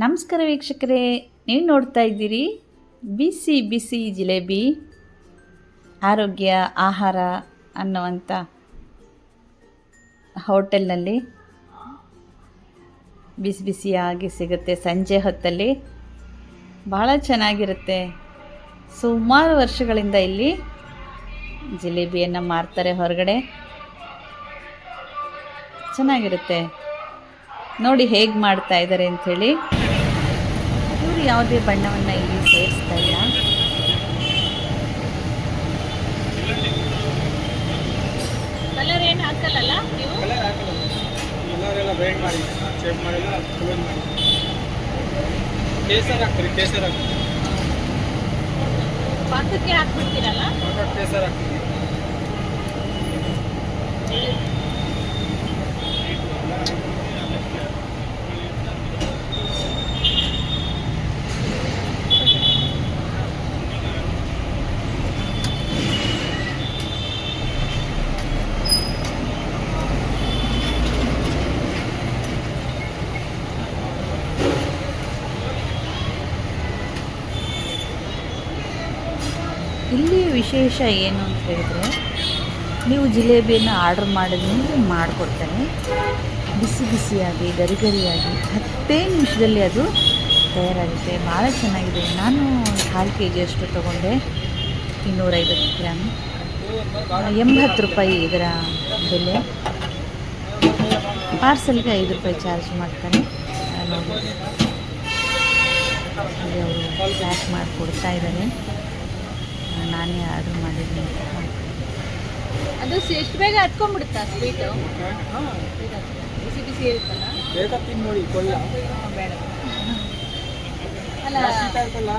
ನಮಸ್ಕಾರ ವೀಕ್ಷಕರೇ, ನೀವು ನೋಡ್ತಾ ಇದ್ದೀರಿ ಬಿಸಿ ಬಿಸಿ ಜಿಲೇಬಿ, ಆರೋಗ್ಯ, ಆಹಾರ ಅನ್ನುವಂಥ ಹೋಟೆಲ್ನಲ್ಲಿ ಬಿಸಿ ಬಿಸಿಯಾಗಿ ಸಿಗುತ್ತೆ ಸಂಜೆ ಹೊತ್ತಲ್ಲಿ. ಭಾಳ ಚೆನ್ನಾಗಿರುತ್ತೆ. ಸುಮಾರು ವರ್ಷಗಳಿಂದ ಇಲ್ಲಿ ಜಿಲೇಬಿಯನ್ನು ಮಾರ್ತಾರೆ ಹೊರಗಡೆ. ಚೆನ್ನಾಗಿರುತ್ತೆ. ನೋಡಿ ಹೇಗೆ ಮಾಡ್ತಾ ಇದ್ದಾರೆ ಅಂಥೇಳಿ. ಇವರು ಯಾವುದೇ ಬಣ್ಣವನ್ನು ಇಲ್ಲಿ ಸೇರಿಸ್ತಾ ಇಲ್ಲ. ಕಲರ್ ಏನು ನೀವು? ಹಾಕಲ್ಲ. ಕೇಸರ್ ಹಾಕ್ತೀರಿ ಕೇಸರ್ ಹಾಕ್ತೀರಿ. ಪಾಕಕ್ಕೆ ಹಾಕ್ಬಿಡ್ತೀರಲ್ಲ? ಕೇಸರ್ ಹಾಕ್ತೀರಿ ಇಲ್ಲಿ ವಿಶೇಷ ಏನು ಅಂತ ಹೇಳಿದರೆ, ನೀವು ಜಿಲೇಬಿಯನ್ನು ಆರ್ಡ್ರ್ ಮಾಡಿದ್ರೆ ಮಾಡಿಕೊಡ್ತಾರೆ ಬಿಸಿ ಬಿಸಿಯಾಗಿ ಗರಿ ಗರಿಯಾಗಿ ಹತ್ತೇ ನಿಮಿಷದಲ್ಲಿ ಅದು ತಯಾರಾಗುತ್ತೆ. ಭಾಳ ಚೆನ್ನಾಗಿದೆ. ನಾನು ಕಾಲು ಕೆ ಜಿಯಷ್ಟು ತೊಗೊಂಡೆ. ಇನ್ನೂರೈವತ್ತು ಗ್ರಾಮ್ ಎಂಬತ್ತು ರೂಪಾಯಿ ಇದರ ಬೆಲೆ. ಪಾರ್ಸಲ್ಗೆ ಐದು ರೂಪಾಯಿ ಚಾರ್ಜ್ ಇಲ್ಲಿ ಅವರು ಪ್ಯಾಕ್ ಮಾಡಿಕೊಡ್ತಾ ಇದ್ದಾರೆ. ನಾನೇ ಆರ್ಡ್ರ್ ಮಾಡಿದ್ದೀನಿ. ಅದು ಎಷ್ಟು ಬೇಗ ಹತ್ಕೊಂಡ್ಬಿಡುತ್ತಾ ಸ್ವೀಟು? ಬಿಸಿ ಬಿಸಿ ಇರುತ್ತಲ್ಲ ಬೇಗ ತಿಂದು ನೋಡಿ ಕೊಳ್ಳ ಬೇಡ. ಅಲ್ಲ ಬಿಸಿ ಆಯ್ತಲ್ಲ